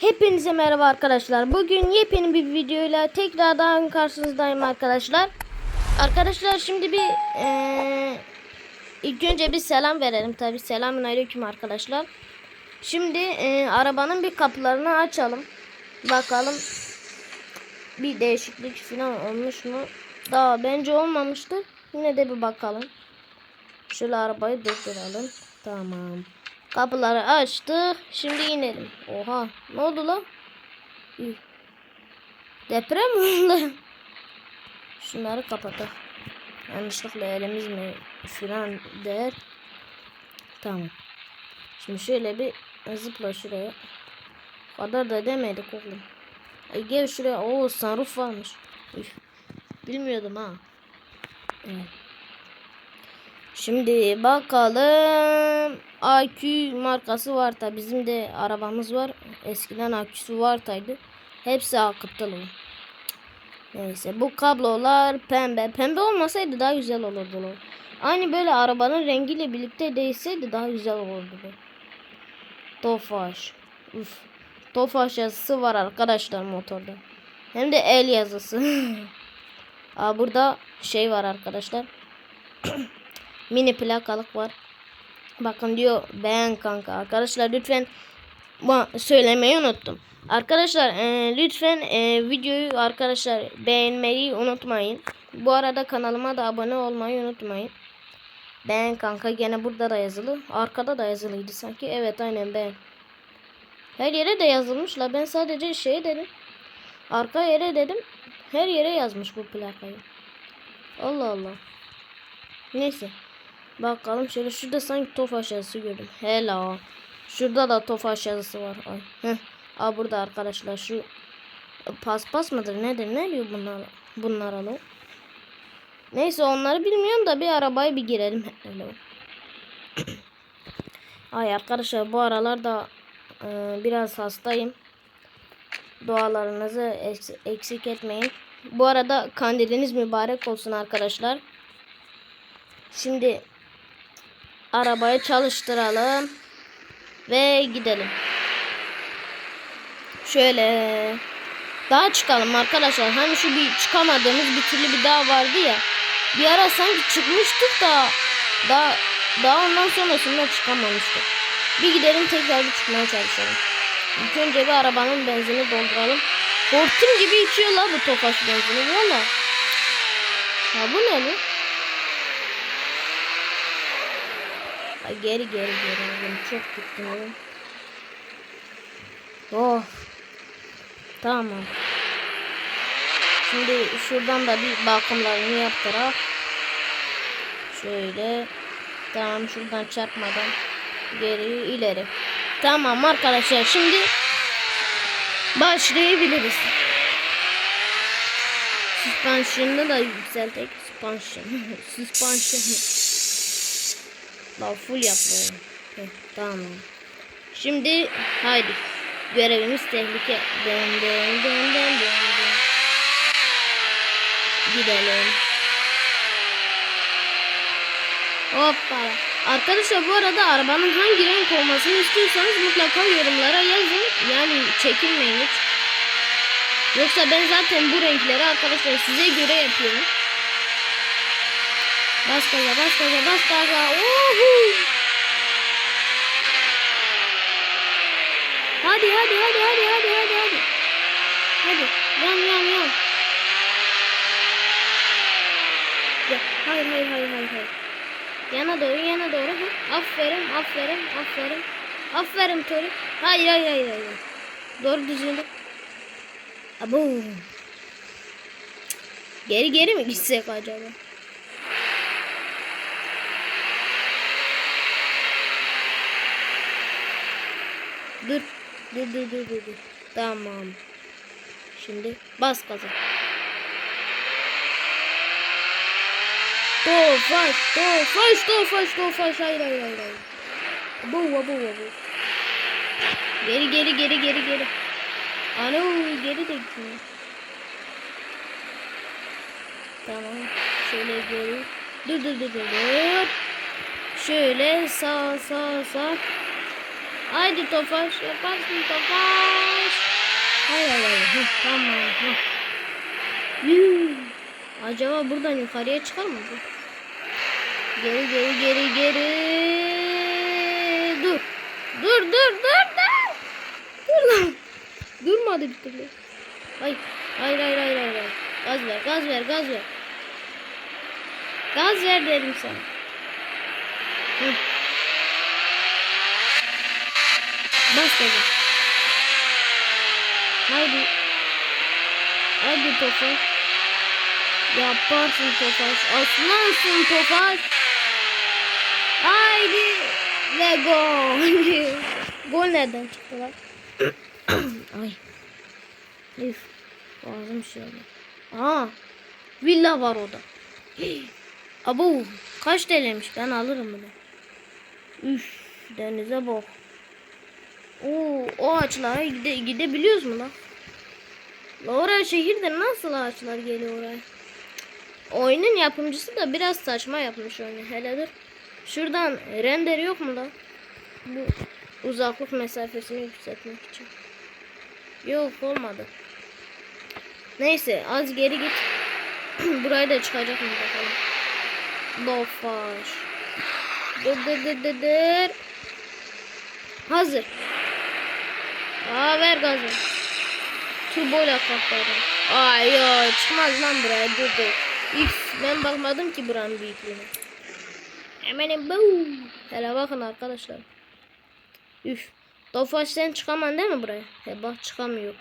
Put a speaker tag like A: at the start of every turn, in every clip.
A: Hepinize merhaba arkadaşlar. Bugün yepyeni bir videoyla tekrardan karşınızdayım arkadaşlar. Arkadaşlar şimdi bir eee, ilk önce bir selam verelim tabi. Selamun aleyküm arkadaşlar. Şimdi eee, arabanın bir kapılarını açalım. Bakalım bir değişiklik falan olmuş mu? Daha bence olmamıştır. Yine de bir bakalım. Şöyle arabayı durduralım. Tamam. Kapıları açtık. Şimdi inelim. Oha. Ne oldu lan? Deprem oldu? Şunları kapatalım. Yanlışlıkla elimiz mi filan der. Tamam. Şimdi şöyle bir zıpla şuraya. O kadar da demedik oğlum. Ay gel şuraya. Oo sunroof varmış. Üf. Bilmiyordum ha. Evet. Şimdi bakalım. AQ markası var da bizim de arabamız var. Eskiden aküsü vartaydı. Hepsi akıttılı. Neyse bu kablolar pembe. Pembe olmasaydı daha güzel olurdu. Aynı böyle arabanın rengiyle birlikte değişseydi daha güzel olurdu bu. Tofaş. Uf. Tofaş yazısı var arkadaşlar motorda. Hem de el yazısı. Aa, burada şey var arkadaşlar. Mini plakalık var. Bakın diyor beğen kanka. Arkadaşlar lütfen söylemeyi unuttum. Arkadaşlar e, lütfen e, videoyu arkadaşlar beğenmeyi unutmayın. Bu arada kanalıma da abone olmayı unutmayın. Beğen kanka gene burada da yazılı. Arkada da yazılıydı sanki. Evet aynen beğen. Her yere de yazılmış la. Ben sadece şey dedim. Arka yere dedim. Her yere yazmış bu plakayı. Allah Allah. Neyse. Bakalım şöyle şurada sanki tofaş yazısı gördüm. Hello. Şurada da tofaş yazısı var. Ay. Heh. Aa burada arkadaşlar şu paspas mıdır nedir ne diyor bunlar bunlara lan? Neyse onları bilmiyorum da bir arabaya bir girelim. Hello. Ay arkadaşlar bu aralar da e, biraz hastayım. Dualarınızı eks- eksik etmeyin. Bu arada kandiliniz mübarek olsun arkadaşlar. Şimdi arabayı çalıştıralım ve gidelim. Şöyle daha çıkalım arkadaşlar. Hani şu bir çıkamadığımız bir türlü bir dağ vardı ya. Bir ara sanki çıkmıştık da daha daha ondan sonrasında çıkamamıştık. Bir gidelim tekrar bir çıkmaya çalışalım. İlk önce bir arabanın benzini dolduralım. Hortum gibi içiyor bu tofaş benzini valla. Ha bu ne bu? Geri geri geri oğlum çok gittim. Oh. Tamam. Şimdi şuradan da bir bakımlarını yaptırak. Şöyle. Tamam şuradan çarpmadan geri ileri. Tamam arkadaşlar şimdi başlayabiliriz. Suspension'ı da yükseltek. Suspension. Suspension. Daha full yapıyorum. Heh, tamam. Şimdi haydi. Görevimiz tehlike. Dön dön dön dön dön. Gidelim. Hoppa. Arkadaşlar bu arada arabanın hangi renk olmasını istiyorsanız mutlaka yorumlara yazın. Yani çekinmeyin hiç. Yoksa ben zaten bu renkleri arkadaşlar size göre yapıyorum. Bas gaza bas gaza bas gaza. Uhu. Hadi hadi hadi hadi hadi hadi hadi. Hadi yan yan yan. Ya, hayır hayır hayır hayır hayır. Yana doğru yana doğru. Hı. Aferin aferin aferin. Aferin Tori. Hayır hayır hayır hayır. Doğru düzgün. Abo. Geri geri mi gitsek acaba? Dur. Dur dur dur dur. dur. Tamam. Şimdi bas gaza. Tofaş, tofaş, tofaş, tofaş. Hayır, hayır, hayır, hayır. Bu, bu, bu, bu. Geri, geri, geri, geri, geri. Ano, geri de gidiyor. Tamam. Şöyle geri. Dur, dur, dur, dur. Şöyle sağ, sağ, sağ. Haydi Tofaş yaparsın Tofaş. Hayır hayır hayır. Hı, tamam. Hı. Yuh. Acaba buradan yukarıya çıkar mı? Geri geri geri geri. Dur. Dur dur dur dur. Dur lan. Durmadı bir türlü. Hayır. Hayır hayır hayır hayır. Gaz ver gaz ver gaz ver. Gaz ver dedim sana. Hı. Dedim. Haydi. Haydi Tofaş. Yaparsın Tofaş. Aslansın Tofaş. Haydi. Ve gol. gol nereden çıktı lan? Ay. Üf. Boğazım şey oldu. Aa. Villa var orada. Abo. Kaç TL'ymiş ben alırım bunu. Üf. Denize bak. Oo, o ağaçlara gide, gidebiliyoruz mu lan? La oraya şehirde nasıl ağaçlar geliyor oraya? Oyunun yapımcısı da biraz saçma yapmış oyunu. Hele. Şuradan render yok mu lan? Bu uzaklık mesafesini yükseltmek için. Yok olmadı. Neyse az geri git. Burayı da çıkacak mı bakalım. Bofaş. Dır dır dır dır. Hazır. Aa ver gazı. Turboyla kalktı adam. Ay yo çıkmaz lan buraya dur dur. Üf ben bakmadım ki buranın büyüklüğüne. Hemenim bu. Hele bakın arkadaşlar. Üf. Tofaş sen çıkaman değil mi buraya? He bak çıkamıyor.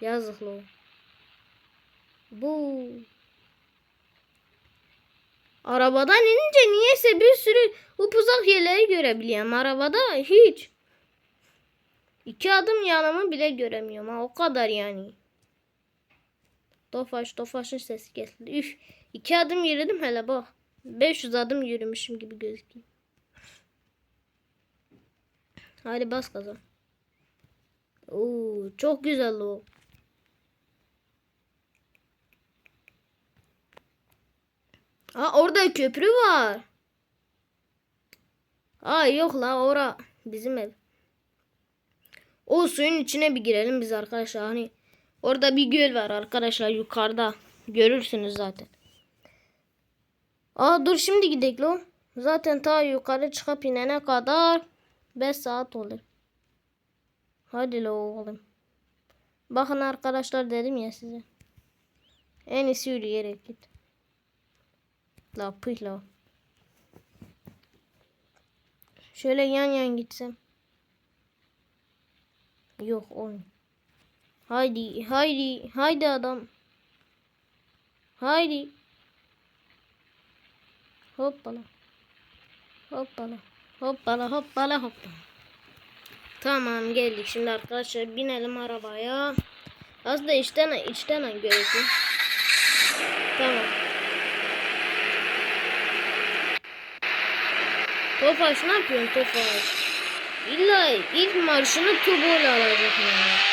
A: Yazık lo. Bu. Arabadan inince niyeyse bir sürü upuzak yerleri görebiliyorum. Arabada hiç. İki adım yanımı bile göremiyorum ha o kadar yani. Tofaş tofaşın sesi kesildi. Üf. İki adım yürüdüm hele bak. 500 adım yürümüşüm gibi gözüküyor. Hadi bas gaza. Oo, çok güzel o. Aa orada köprü var. Aa yok la ora bizim ev. O suyun içine bir girelim biz arkadaşlar. Hani orada bir göl var arkadaşlar yukarıda. Görürsünüz zaten. Aa dur şimdi gidelim lo. Zaten ta yukarı çıkıp inene kadar 5 saat olur. Hadi lo oğlum. Bakın arkadaşlar dedim ya size. En iyisi yürüyerek git. La pıh la. Şöyle yan yan gitsem. Yok olmuyor. Haydi haydi haydi adam. Haydi. Hoppala. Hoppala. Hoppala hoppala hoppala. Tamam geldik şimdi arkadaşlar binelim arabaya. Az da içten içten görelim. Tamam. Tofaş ne yapıyorsun Tofaş? İlla ilk marşını turboyla alacak yani.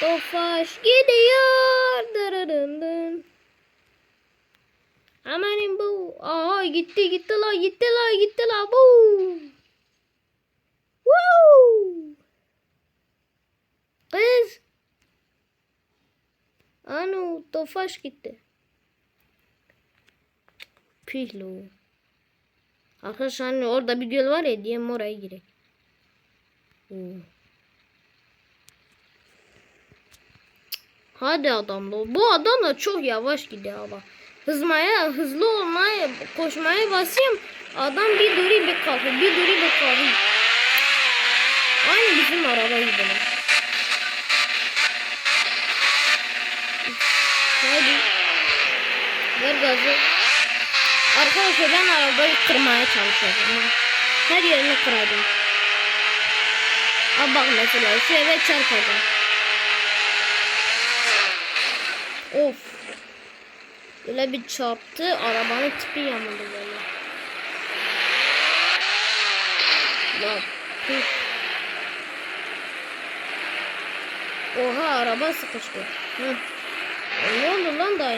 A: Tofaş gidiyor. Dırırın dın. Amanin bu. Aa gitti gitti la gitti la gitti la bu. Woo! Kız. Anu Tofaş gitti. Pihlo. Arkadaşlar hani orada bir göl var ya diye oraya girek. Oo. Hadi adam lo. Bu adam da çok yavaş gidiyor ama. Hızmaya, hızlı olmaya, koşmaya basayım. Adam bir duri bir kalkıyor. Bir duri bir kalkıyor. Aynı bizim araba gibi. Hadi. Ver gazı. Arkadaşlar ben arabayı kırmaya çalışıyorum. Her yerini kıracağım. Aa bak mesela şu eve çarpacağım. Of. Böyle bir çarptı. Arabanın tipi yamuldu böyle. Lan. Oha araba sıkıştı. Hı. Ne oldu lan daha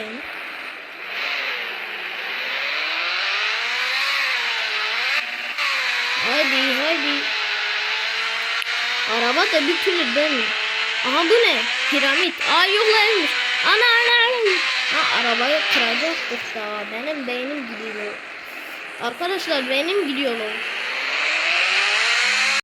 A: Haydi haydi. Araba da bir türlü dönmüyor. Aha bu ne? Piramit. Aa yok. Ana ana ana. Ha arabayı kıracaktık da. Benim beynim gidiyor. Arkadaşlar benim gidiyor.